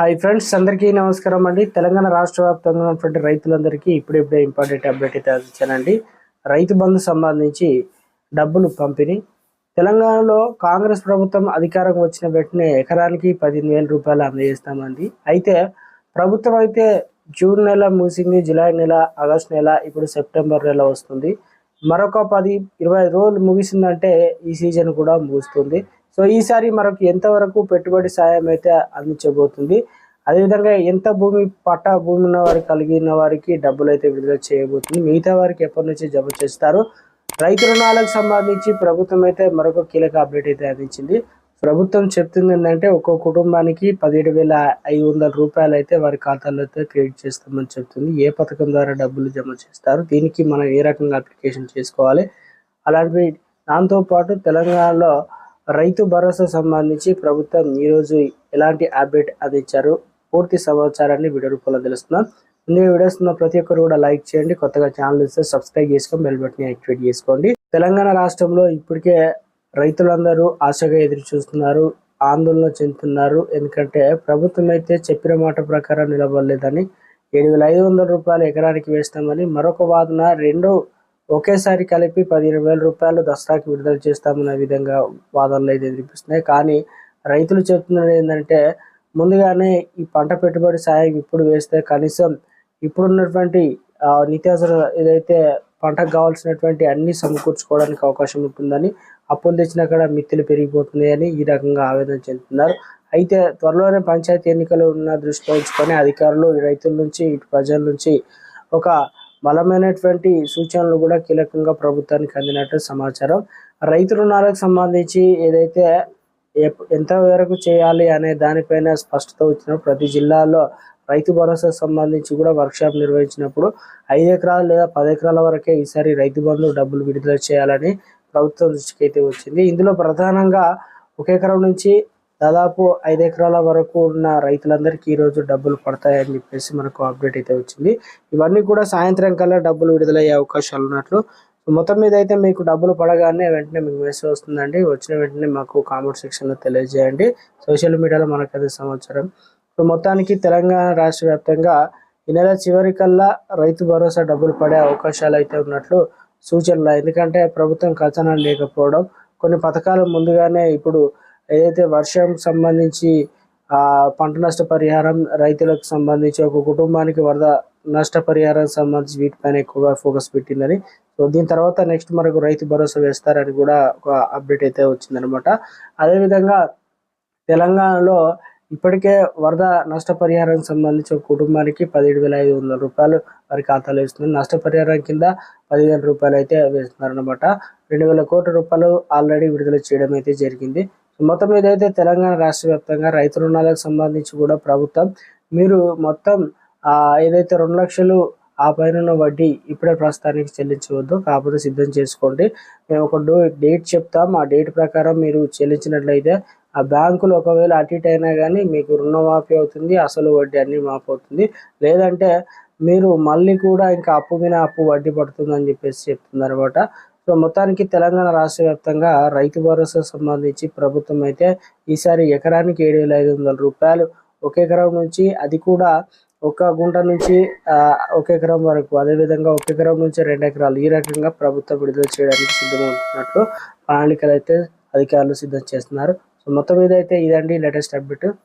Hi friends అందరికీ నమస్కారం అండి. తెలంగాణ రాష్ట్ర వ్యాప్తంగా ఉన్నటువంటి రైతులందరికీ ఇప్పుడిప్పుడే ఇంపార్టెంట్ అప్డేట్ అయితే అందించానండి రైతు బంధు సంబంధించి డబ్బులు పంపిణీ. తెలంగాణలో కాంగ్రెస్ ప్రభుత్వం అధికారం వచ్చిన వెంటనే ఎకరానికి పదిహేను వేల రూపాయలు అందజేస్తామండి. అయితే ప్రభుత్వం అయితే జూన్ నెల ముగిసింది జూలై నెల ఆగస్ట్ నెల ఇప్పుడు సెప్టెంబర్ నెల వస్తుంది. మరొక పది ఇరవై ఐదు రోజులు ముగిసిందంటే ఈ సీజన్ కూడా ముగుస్తుంది. సో ఈసారి మనకు ఎంతవరకు పెట్టుబడి సాయం అయితే అందించబోతుంది? అదేవిధంగా ఎంత భూమి పట్టా భూమి ఉన్న వారికి కలిగిన వారికి డబ్బులు అయితే విడుదల చేయబోతుంది? మిగతా వారికి ఎప్పటి నుంచి జమ చేస్తారు? రైతు రుణాలకు సంబంధించి ప్రభుత్వం అయితే మరొక కీలక అప్డేట్ అయితే అందించింది. ప్రభుత్వం చెప్తుంది ఏంటంటే ఒక్కో కుటుంబానికి పదిహేడు వేల ఐదు వందల రూపాయలు అయితే వారి ఖాతాలో అయితే క్రెడిట్ చేస్తామని చెప్తుంది. ఏ పథకం ద్వారా డబ్బులు జమ చేస్తారు? దీనికి మనం ఏ రకంగా అప్లికేషన్ చేసుకోవాలి? అలాంటివి దాంతోపాటు తెలంగాణలో రైతు భరోసా సంబంధించి ప్రభుత్వం ఈరోజు ఎలాంటి అప్డేట్ అందించారు పూర్తి సమాచారాన్ని వీడియో రూపంలో తెలుస్తున్నాం. ముందుగా వీడియోస్ ఉన్న ప్రతి ఒక్కరు కూడా లైక్ చేయండి. కొత్తగా ఛానల్ ఇస్తే సబ్స్క్రైబ్ చేసుకొని బెల్ బటన్ యాక్టివేట్ చేసుకోండి. తెలంగాణ రాష్ట్రంలో ఇప్పటికే రైతులందరూ ఆశగా ఎదురు చూస్తున్నారు ఆందోళన చెందుతున్నారు. ఎందుకంటే ప్రభుత్వం అయితే చెప్పిన మాట ప్రకారం నిలబడలేదని ఏడు వేల ఐదు వందల రూపాయలు ఎకరానికి వేస్తామని మరొక వాదన రెండు ఒకేసారి కలిపి పదిహేను వేల రూపాయలు దసరాకి విడుదల చేస్తామన్న విధంగా వాదనలు అయితే వినిపిస్తున్నాయి. కానీ రైతులు చెప్తున్నది ఏంటంటే ముందుగానే ఈ పంట పెట్టుబడి సాయం ఇప్పుడు వేస్తే కనీసం ఇప్పుడున్నటువంటి నిత్యావసర ఏదైతే పంటకు కావాల్సినటువంటి అన్ని సమకూర్చుకోవడానికి అవకాశం ఉంటుందని అప్పులు తెచ్చినా కూడా మిత్తులు పెరిగిపోతున్నాయని ఈ రకంగా ఆవేదన చెందుతున్నారు. అయితే త్వరలోనే పంచాయతీ ఎన్నికలు ఉన్న దృష్టిలో ఉంచుకొని అధికారులు రైతుల నుంచి ఇటు ప్రజల నుంచి ఒక బలమైనటువంటి సూచనలు కూడా కీలకంగా ప్రభుత్వానికి అందినట్టు సమాచారం. రైతు రుణాలకు సంబంధించి ఏదైతే ఎప్- ఎంత వరకు చేయాలి అనే దానిపైన స్పష్టత వచ్చిన ప్రతి జిల్లాలో రైతు భరోసా సంబంధించి కూడా వర్క్షాప్ నిర్వహించినప్పుడు ఐదు ఎకరాలు లేదా పది ఎకరాల వరకే ఈసారి రైతు బంధు డబ్బులు విడుదల చేయాలని ప్రభుత్వం దృష్టికి అయితే వచ్చింది. ఇందులో ప్రధానంగా ఒక ఎకరం నుంచి దాదాపు ఐదు ఎకరాల వరకు ఉన్న రైతులందరికీ ఈరోజు డబ్బులు పడతాయని చెప్పేసి మనకు అప్డేట్ అయితే వచ్చింది. ఇవన్నీ కూడా సాయంత్రం కల్లా డబ్బులు విడుదలయ్యే అవకాశాలు ఉన్నట్లు. మొత్తం మీద అయితే మీకు డబ్బులు పడగానే వెంటనే మీకు మెసేజ్ వస్తుందండి. వచ్చిన వెంటనే మాకు కామెంట్ సెక్షన్లో తెలియజేయండి. సోషల్ మీడియాలో మనకు అదే సమాచారం. సో మొత్తానికి తెలంగాణ రాష్ట్ర వ్యాప్తంగా ఈ నెల చివరికల్లా రైతు భరోసా డబ్బులు పడే అవకాశాలు అయితే ఉన్నట్లు సూచనలు. ఎందుకంటే ప్రభుత్వం ఖజానా లేకపోవడం కొన్ని పథకాలు ముందుగానే ఇప్పుడు ఏదైతే వర్షం సంబంధించి ఆ పంట నష్ట పరిహారం రైతులకు సంబంధించి ఒక కుటుంబానికి వరద నష్ట పరిహారం సంబంధించి వీటిపైన ఎక్కువగా ఫోకస్ పెట్టిందని. సో దీని తర్వాత నెక్స్ట్ మనకు రైతు భరోసా వేస్తారని కూడా ఒక అప్డేట్ అయితే వచ్చిందనమాట. అదేవిధంగా తెలంగాణలో ఇప్పటికే వరద నష్టపరిహారం సంబంధించి ఒక కుటుంబానికి పదిహేడు వేల ఐదు వందల రూపాయలు వారి ఖాతాలో ఇస్తుంది నష్టపరిహారం కింద పదివేల రూపాయలు అయితే వేస్తున్నారు అనమాట రెండు వేల కోట్ల రూపాయలు ఆల్రెడీ విడుదల చేయడం అయితే జరిగింది. మొత్తం మీద అయితే తెలంగాణ రాష్ట్ర వ్యాప్తంగా రైతు రుణాలకు సంబంధించి కూడా ప్రభుత్వం మీరు మొత్తం ఏదైతే రెండు లక్షలు ఆ పైన ఉన్న వడ్డీ ఇప్పుడే ప్రస్తుతానికి చెల్లించవద్దు కాకపోతే సిద్ధం చేసుకోండి. మేము ఒక డో డేట్ చెప్తాం ఆ డేట్ ప్రకారం మీరు చెల్లించినట్లయితే ఆ బ్యాంకులు ఒకవేళ అటు ఇటు అయినా కానీ మీకు రుణమాఫీ అవుతుంది అసలు వడ్డీ అన్నీ మాఫీ అవుతుంది. లేదంటే మీరు మళ్ళీ కూడా ఇంకా అప్పు మీద అప్పు వడ్డీ పడుతుందని చెప్పేసి చెప్తుంది అనమాట సో మొత్తానికి తెలంగాణ రాష్ట్ర వ్యాప్తంగా రైతు భరోసా సంబంధించి ప్రభుత్వం అయితే ఈసారి ఎకరానికి ఏడు వేల ఐదు వందల రూపాయలు ఒక ఎకరం నుంచి అది కూడా ఒక గుంట నుంచి ఒక ఎకరం వరకు. అదేవిధంగా ఒక ఎకరం నుంచి రెండు ఎకరాలు. ఈ రకంగా ప్రభుత్వం విడుదల చేయడానికి సిద్ధమవుతున్నట్లు ప్రణాళికలు అయితే అధికారులు సిద్ధం చేస్తున్నారు. సో మొత్తం మీద అయితే ఇదండి లేటెస్ట్ అప్డేట్.